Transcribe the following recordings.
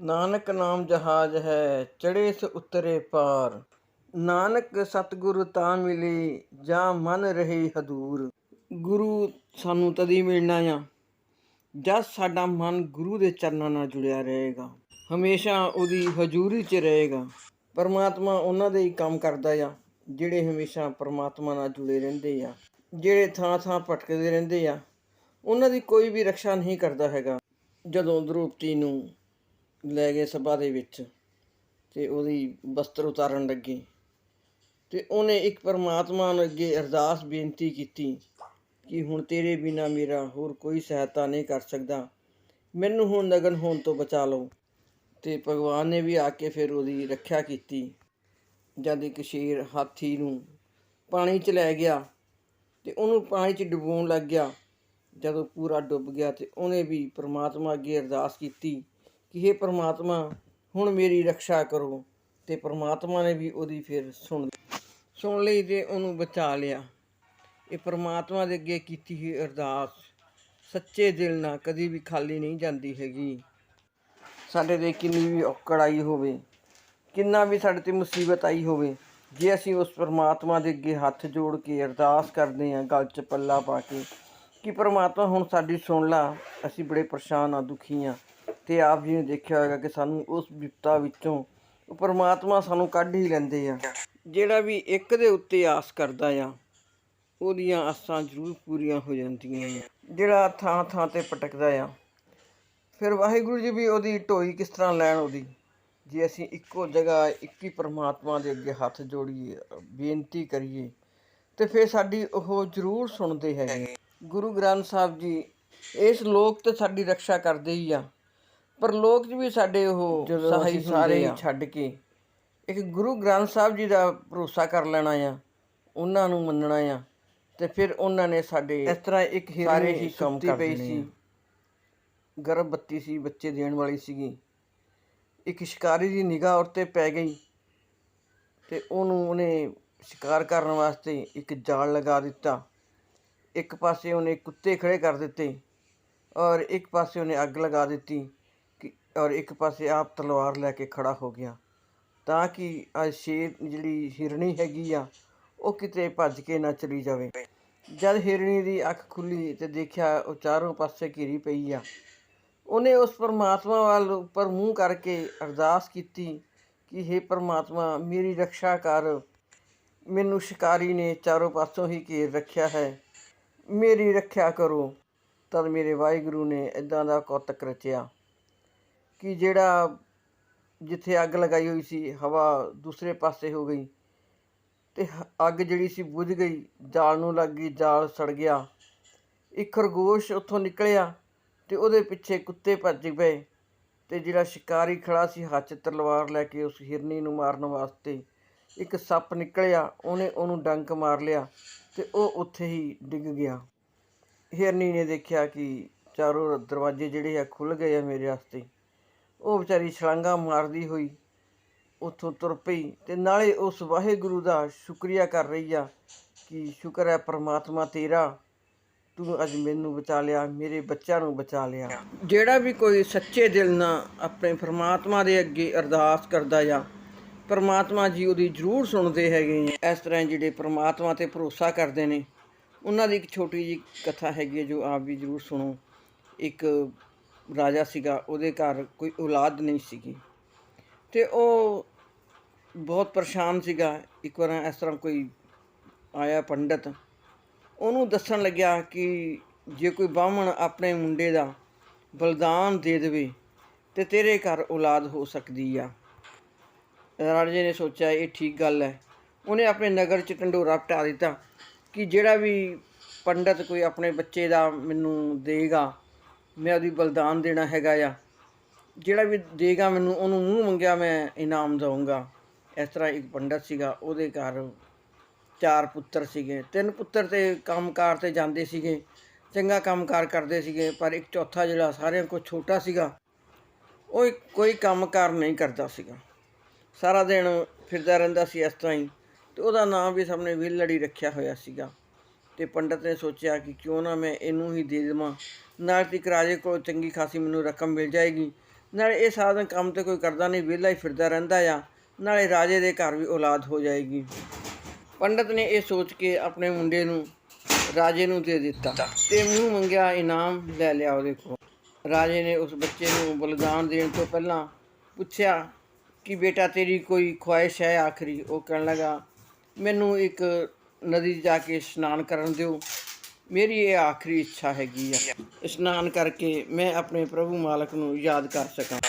ਨਾਨਕ ਨਾਮ ਜਹਾਜ ਹੈ ਚੜੇ ਸ ਉਤਰੇ ਪਾਰ। ਨਾਨਕ ਸਤਿਗੁਰ ਤਾਂ ਮਿਲੇ, ਜਾਂ ਮਨ ਰਹੇ ਹਦੂਰ। ਗੁਰੂ ਸਾਨੂੰ ਤਦੀ ਮਿਲਣਾ ਆ, ਜਦ ਸਾਡਾ ਮਨ ਗੁਰੂ ਦੇ ਚਰਨਾਂ ਨਾਲ ਜੁੜਿਆ ਰਹੇਗਾ। ਹਮੇਸ਼ਾ ਉਹਦੀ ਹਜ਼ੂਰੀ 'ਚ ਰਹੇਗਾ। ਪਰਮਾਤਮਾ ਉਹਨਾਂ ਦੇ ਹੀ ਕੰਮ ਕਰਦਾ ਆ, ਜਿਹੜੇ ਹਮੇਸ਼ਾ ਪਰਮਾਤਮਾ ਨਾਲ ਜੁੜੇ ਰਹਿੰਦੇ ਆ, ਜਿਹੜੇ ਥਾਂ ਥਾਂ ਭਟਕਦੇ ਰਹਿੰਦੇ ਆ। ਉਹਨਾਂ ਦੀ ਕੋਈ ਵੀ ਰੱਖਿਆ ਨਹੀਂ ਕਰਦਾ ਹੈਗਾ। ਜਦੋਂ ਦ੍ਰੋਪਦੀ ਨੂੰ ਲੈ ਗਏ ਸਭਾ ਦੇ ਵਿੱਚ ਤੇ ਉਹਦੀ ਵਸਤਰ ਉਤਾਰਨ ਲੱਗੇ। ਤੇ ਉਹਨੇ ਇੱਕ ਪਰਮਾਤਮਾ ਨੂੰ ਅੱਗੇ ਅਰਦਾਸ ਬੇਨਤੀ ਕੀਤੀ ਕਿ ਹੁਣ ਤੇਰੇ ਬਿਨਾ ਮੇਰਾ ਹੋਰ ਕੋਈ ਸਹਾਇਤਾ ਨਹੀਂ ਕਰ ਸਕਦਾ। ਮੈਨੂੰ ਹੁਣ ਨਗਨ ਹੋਣ ਤੋਂ ਬਚਾ ਲਓ। ਤੇ ਭਗਵਾਨ ਨੇ ਵੀ ਆ ਕੇ ਫਿਰ ਉਹਦੀ ਰੱਖਿਆ ਕੀਤੀ। ਜਦ ਇੱਕ ਸ਼ੇਰ ਹਾਥੀ ਨੂੰ ਪਾਣੀ 'ਚ ਲੈ ਗਿਆ ਤੇ ਉਹਨੂੰ ਪਾਣੀ 'ਚ ਡੁਬੋਣ ਲੱਗ ਗਿਆ। ਜਦੋਂ ਪੂਰਾ ਡੁੱਬ ਗਿਆ ਤੇ ਉਹਨੇ ਵੀ ਪ੍ਰਮਾਤਮਾ ਅੱਗੇ ਅਰਦਾਸ ਕੀਤੀ ਕਿ हे ਪ੍ਰਮਾਤਮਾ, ਹੁਣ ਮੇਰੀ ਰੱਖਿਆ ਕਰੋ ਤੇ ਪ੍ਰਮਾਤਮਾ ਨੇ ਵੀ ਉਹਦੀ ਫਿਰ ਸੁਣ ਸੁਣ ਲਈ ਤੇ ਉਹਨੂੰ ਬਚਾ ਲਿਆ। ਇਹ ਪ੍ਰਮਾਤਮਾ ਦੇ ਅੱਗੇ ਕੀਤੀ ਹੋਈ ਅਰਦਾਸ। ਸੱਚੇ ਦਿਲ ਨਾਲ ਕਦੀ ਵੀ ਖਾਲੀ ਨਹੀਂ ਜਾਂਦੀ ਹੈਗੀ। ਸਾਡੇ ਤੇ ਕਿੰਨੀ ਵੀ ਔਕੜ ਆਈ ਹੋਵੇ, ਕਿੰਨਾ ਵੀ ਸਾਡੇ ਤੇ ਮੁਸੀਬਤ ਆਈ ਹੋਵੇ, ਜੇ ਅਸੀਂ ਉਸ ਪਰਮਾਤਮਾ ਦੇ ਅੱਗੇ ਹੱਥ ਜੋੜ ਕੇ ਅਰਦਾਸ ਕਰਦੇ ਹਾਂ, ਗਲ 'ਚ ਪੱਲਾ ਪਾ ਕੇ, ਕਿ ਪਰਮਾਤਮਾ ਹੁਣ ਸਾਡੀ ਸੁਣ ਲਾ, ਅਸੀਂ ਬੜੇ ਪਰੇਸ਼ਾਨ ਆ ਦੁਖੀ ਆ ਤੇ ਆਪ ਜੀ ਨੇ ਦੇਖਿਆ ਹੋਵੇਗਾ ਕਿ ਸਾਨੂੰ ਉਸ ਵਿਪਤਾ ਵਿੱਚੋਂ ਉਹ ਪਰਮਾਤਮਾ ਸਾਨੂੰ ਕੱਢ ਹੀ ਲੈਂਦੇ ਆ। ਜਿਹੜਾ ਵੀ ਇੱਕ ਦੇ ਉੱਤੇ ਆਸ ਕਰਦਾ ਆ, ਉਹਦੀਆਂ ਆਸਾਂ ਜ਼ਰੂਰ ਪੂਰੀਆਂ ਹੋ ਜਾਂਦੀਆਂ ਆ। ਜਿਹੜਾ ਥਾਂ ਥਾਂ ਤੇ ਪਟਕਦਾ ਆ, ਫਿਰ ਵਾਹਿਗੁਰੂ ਜੀ ਵੀ ਉਹਦੀ ਢੋਈ ਕਿਸ ਤਰ੍ਹਾਂ ਲੈਣ ਉਹਦੀ? ਜੇ ਅਸੀਂ ਇੱਕੋ ਜਗ੍ਹਾ, ਇੱਕ ਹੀ ਪਰਮਾਤਮਾ ਦੇ ਅੱਗੇ ਹੱਥ ਜੋੜੀਏ, ਬੇਨਤੀ ਕਰੀਏ, ਤੇ ਫਿਰ ਸਾਡੀ ਉਹ ਜ਼ਰੂਰ ਸੁਣਦੇ ਹੈਗੇ। ਗੁਰੂ ਗ੍ਰੰਥ ਸਾਹਿਬ ਜੀ, ਇਸ ਲੋਕ ਤੇ ਸਾਡੀ ਰੱਖਿਆ ਕਰਦੇ ਹੀ ਆ। ਪਰ ਲੋਕ 'ਚ ਵੀ ਸਾਡੇ ਉਹ ਸਹਾਈ ਸਾਰੇ ਹੀ ਛੱਡ ਕੇ ਇੱਕ ਗੁਰੂ ਗ੍ਰੰਥ ਸਾਹਿਬ ਜੀ ਦਾ ਭਰੋਸਾ ਕਰ ਲੈਣਾ ਆ ਉਹਨਾਂ ਨੂੰ ਮੰਨਣਾ ਆ ਤੇ ਫਿਰ ਉਹਨਾਂ ਨੇ ਸਾਡੇ ਇਸ ਤਰ੍ਹਾਂ ਇੱਕ ਹਿਰਨੀ ਹੀ ਕੰਮ ਪਈ ਸੀ। ਗਰਭਵਤੀ ਸੀ ਬੱਚੇ ਦੇਣ ਵਾਲੀ ਸੀਗੀ। ਇੱਕ ਸ਼ਿਕਾਰੀ ਦੀ ਨਿਗਾਹ ਉੱਤੇ ਪੈ ਗਈ ਤੇ ਉਹਨੂੰ ਉਹਨੇ ਸ਼ਿਕਾਰ ਕਰਨ ਵਾਸਤੇ ਇੱਕ ਜਾਲ ਲਗਾ ਦਿੱਤਾ। ਇੱਕ ਪਾਸੇ ਉਹਨੇ ਕੁੱਤੇ ਖੜੇ ਕਰ ਦਿੱਤੇ ਔਰ ਇੱਕ ਪਾਸੇ ਉਹਨੇ ਅੱਗ ਲਗਾ ਦਿੱਤੀ। ਔਰ ਇੱਕ ਪਾਸੇ ਆਪ ਤਲਵਾਰ ਲੈ ਕੇ ਖੜਾ ਹੋ ਗਿਆ। ਤਾਂ ਕਿ ਆ ਸ਼ੇਰ ਜਿਹੜੀ ਹਿਰਣੀ ਹੈਗੀ ਆ, ਉਹ ਕਿਤੇ ਭੱਜ ਕੇ ਨਾ ਚਲੀ ਜਾਵੇ। ਜਦ ਹਿਰਣੀ ਦੀ ਅੱਖ ਖੁੱਲੀ ਤੇ ਦੇਖਿਆ ਉਹ ਚਾਰੋਂ ਪਾਸੇ ਘਿਰੀ ਪਈ ਆ, ਉਹਨੇ ਉਸ ਪਰਮਾਤਮਾ ਵੱਲ ਉੱਪਰ ਮੂੰਹ ਕਰਕੇ ਅਰਦਾਸ ਕੀਤੀ ਕਿ हे ਪਰਮਾਤਮਾ, ਮੇਰੀ ਰੱਖਿਆ ਕਰ। ਮੈਨੂੰ ਸ਼ਿਕਾਰੀ ਨੇ ਚਾਰੋਂ ਪਾਸੋਂ ਹੀ ਘੇਰ ਰੱਖਿਆ ਹੈ। ਮੇਰੀ ਰੱਖਿਆ ਕਰੋ। ਤਦ ਮੇਰੇ ਵਾਹਿਗੁਰੂ ਨੇ ਇਦਾਂ ਦਾ ਕੌਤਕ ਰਚਿਆ। ਕਿ ਜਿਹੜਾ ਜਿੱਥੇ ਅੱਗ ਲਗਾਈ ਹੋਈ ਸੀ, ਹਵਾ ਦੂਸਰੇ ਪਾਸੇ ਹੋ ਗਈ ਤੇ ਹ- ਅੱਗ ਜਿਹੜੀ ਸੀ ਬੁਝ ਗਈ, ਜਾਲ ਨੂੰ ਲੱਗ ਗਈ, ਜਾਲ ਸੜ ਗਿਆ। ਇੱਕ ਖਰਗੋਸ਼ ਉੱਥੋਂ ਨਿਕਲਿਆ ਤੇ ਉਹਦੇ ਪਿੱਛੇ ਕੁੱਤੇ ਭੱਜ ਪਏ ਤੇ ਜਿਹੜਾ ਸ਼ਿਕਾਰੀ ਖੜਾ ਸੀ, ਹੱਥ ਤਲਵਾਰ ਲੈ ਕੇ ਉਸ ਹਿਰਨੀ ਨੂੰ ਮਾਰਨ ਵਾਸਤੇ, ਇੱਕ ਸੱਪ ਨਿਕਲਿਆ, ਉਹਨੇ ਉਹਨੂੰ ਡੰਕ ਮਾਰ ਲਿਆ ਤੇ ਉਹ ਉੱਥੇ ਹੀ ਡਿੱਗ ਗਿਆ। ਹਿਰਨੀ ਨੇ ਦੇਖਿਆ ਕਿ ਚਾਰੋਂ ਦਰਵਾਜ਼ੇ ਜਿਹੜੇ ਆ ਖੁੱਲ ਗਏ ਆ ਮੇਰੇ ਵਾਸਤੇ। ਉਹ ਵਿਚਾਰੀ ਛਲਾਂਗਾ ਮਾਰਦੀ ਹੋਈ ਉੱਥੋਂ ਤੁਰ ਪਈ ਤੇ ਨਾਲੇ ਉਸ ਵਾਹਿਗੁਰੂ ਦਾ ਸ਼ੁਕਰੀਆ ਕਰ ਰਹੀ ਆ ਕਿ ਸ਼ੁਕਰ ਹੈ ਪ੍ਰਮਾਤਮਾ ਤੇਰਾ, ਤੂੰ ਅੱਜ ਮੈਨੂੰ ਬਚਾ ਲਿਆ, ਮੇਰੇ ਬੱਚਿਆਂ ਨੂੰ ਬਚਾ ਲਿਆ। ਜਿਹੜਾ ਵੀ ਕੋਈ ਸੱਚੇ ਦਿਲ ਨਾਲ ਆਪਣੇ ਪ੍ਰਮਾਤਮਾ ਦੇ ਅੱਗੇ ਅਰਦਾਸ ਕਰਦਾ ਆ, ਪਰਮਾਤਮਾ ਜੀ ਉਹਦੀ ਜ਼ਰੂਰ ਸੁਣਦੇ ਹੈਗੇ ਇਸ ਤਰ੍ਹਾਂ ਜਿਹੜੇ ਪਰਮਾਤਮਾ ਤੇ ਭਰੋਸਾ ਕਰਦੇ ਨੇ, ਉਹਨਾਂ ਦੀ ਇੱਕ ਛੋਟੀ ਜੀ ਕਥਾ ਹੈਗੀ ਹੈ ਜੋ ਆਪ ਵੀ ਜ਼ਰੂਰ ਸੁਣੋ। ਇੱਕ ਰਾਜਾ ਸੀਗਾ, ਉਹਦੇ ਘਰ ਕੋਈ ਔਲਾਦ ਨਹੀਂ ਸੀਗੀ। ਤੇ ਉਹ ਬਹੁਤ ਪਰੇਸ਼ਾਨ ਸੀਗਾ। ਇੱਕ ਵਾਰ ਇਸ ਤਰ੍ਹਾਂ ਕੋਈ ਆਇਆ ਪੰਡਤ, ਉਹਨੂੰ ਦੱਸਣ ਲੱਗਿਆ ਕਿ ਜੇ ਕੋਈ ਬਾਹਮਣ ਆਪਣੇ ਮੁੰਡੇ ਦਾ ਬਲਿਦਾਨ ਦੇ ਦੇਵੇ, ਤੇ ਤੇਰੇ ਘਰ ਔਲਾਦ ਹੋ ਸਕਦੀ ਆ। ਰਾਜੇ ਨੇ ਸੋਚਿਆ, ਇਹ ਠੀਕ ਗੱਲ ਹੈ। ਉਹਨੇ ਆਪਣੇ ਨਗਰ ਚ ਢੰਡੋਰਾ ਪਟਾ ਦਿੱਤਾ ਕਿ ਜਿਹੜਾ ਵੀ ਪੰਡਤ ਕੋਈ ਆਪਣੇ ਬੱਚੇ ਦਾ ਮੈਨੂੰ ਦੇਗਾ ਮੈਂ ਉਹਦੀ ਬਲਿਦਾਨ ਦੇਣਾ ਹੈਗਾ ਆ। ਜਿਹੜਾ ਵੀ ਦੇਗਾ ਮੈਨੂੰ, ਉਹਨੂੰ ਮੂੰਹ ਮੰਗਿਆ ਮੈਂ ਇਨਾਮ ਦਊਂਗਾ। ਇਸ ਤਰ੍ਹਾਂ ਇੱਕ ਪੰਡਤ ਸੀਗਾ, ਉਹਦੇ ਘਰ ਚਾਰ ਪੁੱਤਰ ਸੀਗੇ। ਤਿੰਨ ਪੁੱਤਰ ਤੇ ਕੰਮਕਾਰ ਤੇ ਜਾਂਦੇ ਸੀਗੇ, ਚੰਗਾ ਕੰਮਕਾਰ ਕਰਦੇ ਸੀਗੇ, ਪਰ ਇੱਕ ਚੌਥਾ ਜਿਹੜਾ ਸਾਰਿਆਂ ਕੋਲ ਛੋਟਾ ਸੀਗਾ, ਉਹ ਇੱਕ- ਕੋਈ ਕੰਮਕਾਰ ਨਹੀਂ ਕਰਦਾ ਸੀਗਾ। ਸਾਰਾ ਦਿਨ ਫਿਰਦਾ ਰਹਿੰਦਾ ਸੀ ਇਸ ਤਰ੍ਹਾਂ ਹੀ, ਤੇ ਉਹਦਾ ਨਾਮ ਵੀ ਸਭ ਨੇ ਵਿਲੜੀ ਰੱਖਿਆ ਹੋਇਆ ਸੀਗਾ। ਤੇ ਪੰਡਤ ਨੇ ਸੋਚਿਆ ਕਿ ਕਿਉਂ ਨਾ ਮੈਂ ਇਹਨੂੰ ਹੀ ਦੇ ਦੇਵਾਂ। ਨਾਲ ਤੇ ਇੱਕ ਰਾਜੇ ਕੋਲ ਚੰਗੀ ਖਾਸੀ ਮੈਨੂੰ ਰਕਮ ਮਿਲ ਜਾਏਗੀ। ਨਾਲੇ ਇਹ ਸਾਧਨ ਕੰਮ ਤੇ ਕੋਈ ਕਰਦਾ ਨਹੀਂ, ਵਿਹਲਾ ਹੀ ਫਿਰਦਾ ਰਹਿੰਦਾ ਆ। ਨਾਲੇ ਰਾਜੇ ਦੇ ਘਰ ਵੀ ਔਲਾਦ ਹੋ ਜਾਏਗੀ। ਪੰਡਤ ਨੇ ਇਹ ਸੋਚ ਕੇ ਆਪਣੇ ਮੁੰਡੇ ਨੂੰ, ਰਾਜੇ ਨੂੰ ਦੇ ਦਿੱਤਾ ਤੇ ਮੂੰਹ ਮੰਗਿਆ, ਇਨਾਮ ਲੈ ਲਿਆ ਉਹਦੇ ਕੋਲ। ਰਾਜੇ ਨੇ ਉਸ ਬੱਚੇ ਨੂੰ ਬਲਿਦਾਨ ਦੇਣ ਤੋਂ ਪਹਿਲਾਂ ਪੁੱਛਿਆ ਕਿ ਬੇਟਾ ਤੇਰੀ ਕੋਈ ਖੁਆਇਸ਼ ਹੈ? ਆਖਰੀ ਉਹ ਕਹਿਣ ਲੱਗਾ, ਮੈਨੂੰ ਇੱਕ ਨਦੀ ਜਾ ਕੇ ਇਸ਼ਨਾਨ ਕਰਨ ਦਿਓ। ਮੇਰੀ ਇਹ ਆਖਰੀ ਇੱਛਾ ਹੈਗੀ ਆ। ਇਸ਼ਨਾਨ ਕਰਕੇ ਮੈਂ ਆਪਣੇ ਪ੍ਰਭੂ ਮਾਲਕ ਨੂੰ ਯਾਦ ਕਰ ਸਕਾਂ।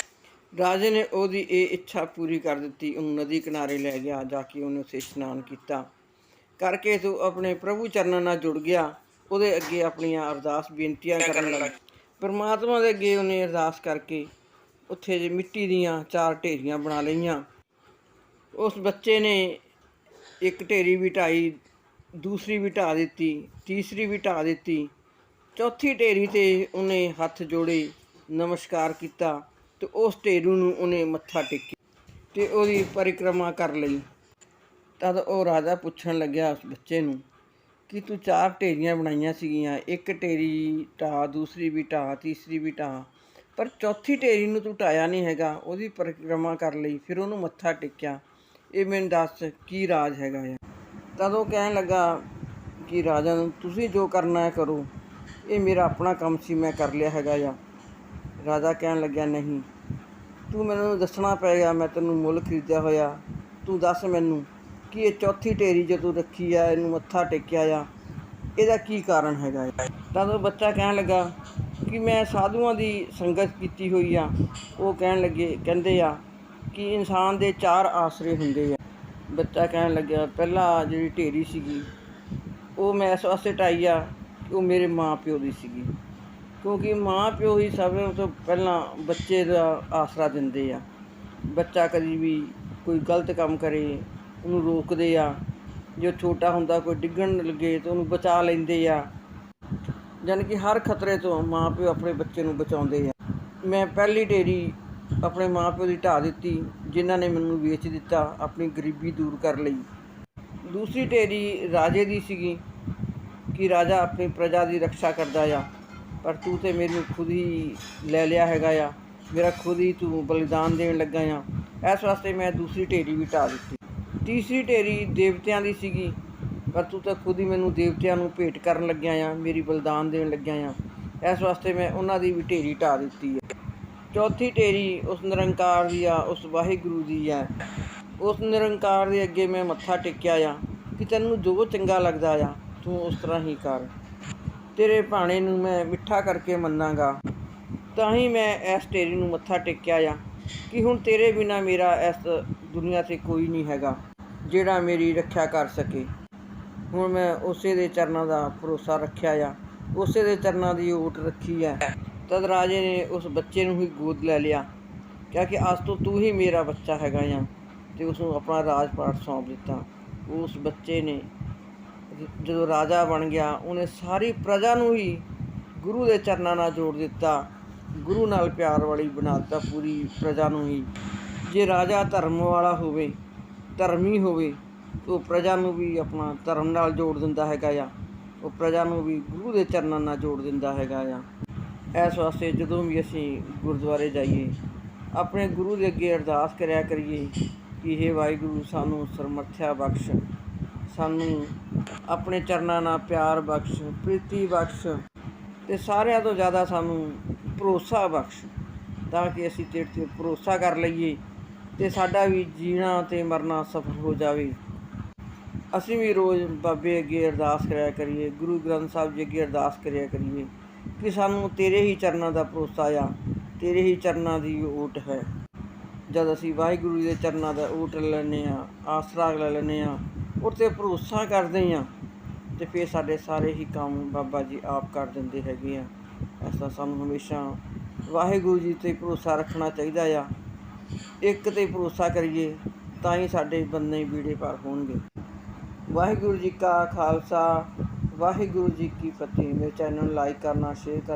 ਰਾਜੇ ਨੇ ਉਹਦੀ ਇਹ ਇੱਛਾ ਪੂਰੀ ਕਰ ਦਿੱਤੀ। ਉਹਨੂੰ ਨਦੀ ਕਿਨਾਰੇ ਲੈ ਗਿਆ ਜਾ ਕੇ ਉਹਨੇ ਉੱਥੇ ਇਸ਼ਨਾਨ ਕੀਤਾ। ਕਰਕੇ ਤੂੰ ਆਪਣੇ ਪ੍ਰਭੂ ਚਰਨਾਂ ਨਾਲ ਜੁੜ ਗਿਆ। ਉਹਦੇ ਅੱਗੇ ਆਪਣੀਆਂ ਅਰਦਾਸ ਬੇਨਤੀਆਂ ਕਰਨ ਲੱਗਾ। ਪਰਮਾਤਮਾ ਦੇ ਅੱਗੇ ਉਹਨੇ ਅਰਦਾਸ ਕਰਕੇ ਉੱਥੇ ਜੇ ਮਿੱਟੀ ਦੀਆਂ ਚਾਰ ਢੇਰੀਆਂ ਬਣਾ ਲਈਆਂ। ਉਸ ਬੱਚੇ ਨੇ ਇੱਕ ਢੇਰੀ ਵੀ ਢਾਈ ਦੂਸਰੀ ਵੀ ਢਾ ਦਿੱਤੀ, ਤੀਸਰੀ ਵੀ ਢਾ ਦਿੱਤੀ। ਚੌਥੀ ਢੇਰੀ ਤੇ ਉਹਨੇ ਹੱਥ ਜੋੜੇ, ਨਮਸਕਾਰ ਕੀਤਾ ਤੇ ਉਸ ਢੇਰੂ ਨੂੰ ਉਹਨੇ ਮੱਥਾ ਟੇਕਿਆ ਤੇ ਉਹਦੀ ਪਰਿਕਰਮਾ ਕਰ ਲਈ। ਤਦ ਉਹ ਰਾਜਾ ਪੁੱਛਣ ਲੱਗਿਆ ਉਸ ਬੱਚੇ ਨੂੰ ਕਿ ਤੂੰ ਚਾਰ ਢੇਰੀਆਂ ਬਣਾਈਆਂ ਸੀਗੀਆਂ, ਇੱਕ ਢੇਰੀ ਢਾ ਦੂਸਰੀ ਵੀ ਢਾ ਤੀਸਰੀ ਵੀ ਢਾ ਪਰ ਚੌਥੀ ਢੇਰੀ ਨੂੰ ਤੂੰ ਢਾਇਆ ਨਹੀਂ ਹੈਗਾ, ਉਹਦੀ ਪਰਿਕਰਮਾ ਕਰ ਲਈ, ਫਿਰ ਉਹਨੂੰ ਮੱਥਾ ਟੇਕਿਆ। ਇਹ ਮੈਨੂੰ ਦੱਸ ਕੀ ਰਾਜ ਹੈਗਾ ਆ? ਤਦ ਉਹ ਕਹਿਣ ਲੱਗਾ ਕਿ ਰਾਜਾ ਨੂੰ ਤੁਸੀਂ ਜੋ ਕਰਨਾ ਹੈ ਕਰੋ। ਇਹ ਮੇਰਾ ਆਪਣਾ ਕੰਮ ਸੀ, ਮੈਂ ਕਰ ਲਿਆ ਹੈਗਾ ਆ। ਰਾਜਾ ਕਹਿਣ ਲੱਗਿਆ, ਨਹੀਂ, ਤੂੰ ਮੈਨੂੰ ਦੱਸਣਾ ਪਏਗਾ ਮੈਂ ਤੈਨੂੰ ਮੁੱਲ ਖਰੀਦਿਆ ਹੋਇਆ। ਤੂੰ ਦੱਸ ਮੈਨੂੰ ਕਿ ਇਹ ਚੌਥੀ ਢੇਰੀ ਜੋ ਤੂੰ ਰੱਖੀ ਆ, ਇਹਨੂੰ ਮੱਥਾ ਟੇਕਿਆ ਆ, ਇਹਦਾ ਕੀ ਕਾਰਨ ਹੈਗਾ ਹੈ ਤਦ ਉਹ ਬੱਚਾ ਕਹਿਣ ਲੱਗਾ ਕਿ ਮੈਂ ਸਾਧੂਆਂ ਦੀ ਸੰਗਤ ਕੀਤੀ ਹੋਈ ਆ। ਉਹ ਕਹਿਣ ਲੱਗੇ, ਕਹਿੰਦੇ ਆ ਕਿ ਇਨਸਾਨ ਦੇ ਚਾਰ ਆਸਰੇ ਹੁੰਦੇ ਆ। ਬੱਚਾ ਕਹਿਣ ਲੱਗਿਆ, ਪਹਿਲਾਂ ਜਿਹੜੀ ਢੇਰੀ ਸੀਗੀ, ਉਹ ਮੈਂ ਇਸ ਵਾਸਤੇ ਢਾਈ ਆ ਕਿ ਉਹ ਮੇਰੇ ਮਾਂ ਪਿਓ ਦੀ ਸੀਗੀ। ਕਿਉਂਕਿ ਮਾਂ ਪਿਓ ਹੀ ਸਭ ਤੋਂ ਪਹਿਲਾਂ ਬੱਚੇ ਦਾ ਆਸਰਾ ਦਿੰਦੇ ਆ। ਬੱਚਾ ਕਦੀ ਵੀ ਕੋਈ ਗਲਤ ਕੰਮ ਕਰੇ, ਉਹਨੂੰ ਰੋਕਦੇ ਆ। ਜੋ ਛੋਟਾ ਹੁੰਦਾ, ਕੋਈ ਡਿੱਗਣ ਲੱਗੇ ਤਾਂ ਉਹਨੂੰ ਬਚਾ ਲੈਂਦੇ ਆ। ਯਾਨੀ ਕਿ ਹਰ ਖਤਰੇ ਤੋਂ ਮਾਂ ਪਿਓ ਆਪਣੇ ਬੱਚੇ ਨੂੰ ਬਚਾਉਂਦੇ ਆ। ਮੈਂ ਪਹਿਲੀ ਢੇਰੀ ਆਪਣੇ ਮਾਂ ਪਿਓ ਦੀ ਢਾਹ ਦਿੱਤੀ, ਜਿਨ੍ਹਾਂ ਨੇ ਮੈਨੂੰ ਵੇਚ ਦਿੱਤਾ ਆਪਣੀ ਗਰੀਬੀ ਦੂਰ ਕਰ ਲਈ। ਦੂਸਰੀ ਢੇਰੀ ਰਾਜੇ ਦੀ ਸੀਗੀ ਕਿ ਰਾਜਾ ਆਪਣੀ ਪ੍ਰਜਾ ਦੀ ਰੱਖਿਆ ਕਰਦਾ ਆ, ਪਰ ਤੂੰ ਤੇ ਮੈਨੂੰ ਖੁਦ ਹੀ ਲੈ ਲਿਆ ਹੈਗਾ ਆ। ਮੇਰਾ ਖੁਦ ਹੀ ਤੂੰ ਬਲੀਦਾਨ ਦੇਣ ਲੱਗਾ ਆ। ਇਸ ਵਾਸਤੇ ਮੈਂ ਦੂਸਰੀ ਢੇਰੀ ਵੀ ਢਾਹ ਦਿੱਤੀ। ਤੀਸਰੀ ਢੇਰੀ ਦੇਵਤਿਆਂ ਦੀ ਸੀਗੀ, ਪਰ ਤੂੰ ਤਾਂ ਖੁਦ ਹੀ ਮੈਨੂੰ ਦੇਵਤਿਆਂ ਨੂੰ ਭੇਟ ਕਰਨ ਲੱਗਿਆ ਆ, ਮੇਰੀ ਬਲੀਦਾਨ ਦੇਣ ਲੱਗਿਆ ਆ। ਇਸ ਵਾਸਤੇ ਮੈਂ ਉਹਨਾਂ ਦੀ ਵੀ ਢੇਰੀ ਢਾਹ ਦਿੱਤੀ ਹੈ ਚੌਥੀ ਢੇਰੀ ਉਸ ਨਿਰੰਕਾਰ ਦੀ ਆ, ਉਸ ਵਾਹਿਗੁਰੂ ਦੀ ਆ। ਉਸ ਨਿਰੰਕਾਰ ਦੇ ਅੱਗੇ ਮੈਂ ਮੱਥਾ ਟੇਕਿਆ ਆ ਕਿ ਤੈਨੂੰ ਜੋ ਚੰਗਾ ਲੱਗਦਾ ਆ, ਤੂੰ ਉਸ ਤਰ੍ਹਾਂ ਹੀ ਕਰ। ਤੇਰੇ ਭਾਣੇ ਨੂੰ ਮੈਂ ਮਿੱਠਾ ਕਰਕੇ ਮੰਨਾਂਗਾ। ਤਾਂ ਹੀ ਮੈਂ ਇਸ ਢੇਰੀ ਨੂੰ ਮੱਥਾ ਟੇਕਿਆ ਆ ਕਿ ਹੁਣ ਤੇਰੇ ਬਿਨਾ ਮੇਰਾ ਇਸ ਦੁਨੀਆ ਤੇ ਕੋਈ ਨਹੀਂ ਹੈਗਾ, ਜਿਹੜਾ ਮੇਰੀ ਰੱਖਿਆ ਕਰ ਸਕੇ। ਹੁਣ ਮੈਂ ਉਸੇ ਦੇ ਚਰਨਾਂ ਦਾ ਭਰੋਸਾ ਰੱਖਿਆ ਆ, ਉਸੇ ਦੇ ਚਰਨਾਂ ਦੀ ਓਟ ਰੱਖੀ ਹੈ ਤਦ ਰਾਜੇ ਨੇ ਉਸ ਬੱਚੇ ਨੂੰ ਹੀ ਗੋਦ ਲੈ ਲਿਆ। ਕਿਹਾ ਕਿ ਅੱਜ ਤੋਂ ਤੂੰ ਹੀ ਮੇਰਾ ਬੱਚਾ ਹੈਗਾ ਆ। ਤੇ ਉਸ ਨੂੰ ਆਪਣਾ ਰਾਜਪਾਟ ਸੌਂਪ ਦਿੱਤਾ। ਉਸ ਬੱਚੇ ਨੇ ਜਦੋਂ ਰਾਜਾ ਬਣ ਗਿਆ, ਉਹਨੇ ਸਾਰੀ ਪ੍ਰਜਾ ਨੂੰ ਹੀ ਗੁਰੂ ਦੇ ਚਰਨਾਂ ਨਾਲ ਜੋੜ ਦਿੱਤਾ। ਗੁਰੂ ਨਾਲ ਪਿਆਰ ਵਾਲੀ ਬਣਾ ਦਿੱਤਾ ਪੂਰੀ ਪ੍ਰਜਾ ਨੂੰ ਹੀ। ਜੇ ਰਾਜਾ ਧਰਮ ਵਾਲਾ ਹੋਵੇ, ਧਰਮੀ ਹੋਵੇ ਉਹ ਪ੍ਰਜਾ ਨੂੰ ਵੀ ਆਪਣਾ ਧਰਮ ਨਾਲ ਜੋੜ ਦਿੰਦਾ ਹੈਗਾ ਆ। ਉਹ ਪ੍ਰਜਾ ਨੂੰ ਵੀ ਗੁਰੂ ਦੇ ਚਰਨਾਂ ਨਾਲ ਜੋੜ ਦਿੰਦਾ ਹੈਗਾ ਆ। ਇਸ ਵਾਸਤੇ ਜਦੋਂ ਵੀ ਅਸੀਂ ਗੁਰਦੁਆਰੇ ਜਾਈਏ, ਆਪਣੇ ਗੁਰੂ ਦੇ ਅੱਗੇ ਅਰਦਾਸ ਕਰਿਆ ਕਰੀਏ ਕਿ ਇਹ ਵਾਹਿਗੁਰੂ, ਸਾਨੂੰ ਸਰਮੱਥਿਆ ਬਖਸ਼। ਸਾਨੂੰ ਆਪਣੇ ਚਰਨਾਂ ਨਾਲ ਪਿਆਰ ਬਖਸ਼, ਪ੍ਰੀਤੀ ਬਖਸ਼ ਤੇ ਸਾਰਿਆਂ ਤੋਂ ਜ਼ਿਆਦਾ ਸਾਨੂੰ ਭਰੋਸਾ ਬਖਸ਼ ਤਾਂ ਕਿ ਅਸੀਂ ਤੇਰੇ ਤੇ ਭਰੋਸਾ ਕਰ ਲਈਏ ਤੇ ਸਾਡਾ ਵੀ ਜੀਣਾ ਤੇ ਮਰਨਾ ਸਫਲ ਹੋ ਜਾਵੇ। ਅਸੀਂ ਵੀ ਰੋਜ਼ ਬਾਬੇ ਅੱਗੇ ਅਰਦਾਸ ਕਰਿਆ ਕਰੀਏ, ਗੁਰੂ ਗ੍ਰੰਥ ਸਾਹਿਬ ਜੀ ਅੱਗੇ ਅਰਦਾਸ ਕਰਿਆ ਕਰੀਏ। ਕਿ ਸਾਨੂੰ ਤੇਰੇ ਹੀ ਚਰਨਾਂ ਦਾ ਭਰੋਸਾ ਆ, ਤੇਰੇ ਹੀ ਚਰਨਾਂ ਦੀ ਓਟ ਹੈ। ਜਦ ਅਸੀਂ ਵਾਹਿਗੁਰੂ ਦੇ ਚਰਨਾਂ ਦਾ ਓਟ ਲੈ ਲੈਂਦੇ ਆ ਆਸਰਾ ਲੈ ਲੈਂਦੇ ਆ ਉਹ 'ਤੇ ਭਰੋਸਾ ਕਰਦੇ ਆ ਤੇ ਫਿਰ ਸਾਡੇ ਸਾਰੇ ਹੀ ਕੰਮ ਬਾਬਾ ਜੀ ਆਪ ਕਰ ਦਿੰਦੇ ਹੈਗੇ ਆ। ਐਸਾ ਸਾਨੂੰ ਹਮੇਸ਼ਾ ਵਾਹਿਗੁਰੂ ਜੀ ਤੇ ਭਰੋਸਾ ਰੱਖਣਾ ਚਾਹੀਦਾ ਆ। ਇੱਕ ਤੇ ਭਰੋਸਾ ਕਰੀਏ, ਤਾਂ ਹੀ ਸਾਡੇ ਬੰਦੇ ਬੀੜੇ ਪਾਰ ਹੋਣਗੇ। ਵਾਹਿਗੁਰੂ ਜੀ ਕਾ ਖਾਲਸਾ ਵਾਹਿਗੁਰੂ ਜੀ ਕੀ ਫਤਿਹ। ਮੇਰੇ ਚੈਨਲ ਨੂੰ ਲਾਈਕ ਕਰਨਾ ਸ਼ੇਅਰ ਕਰਨਾ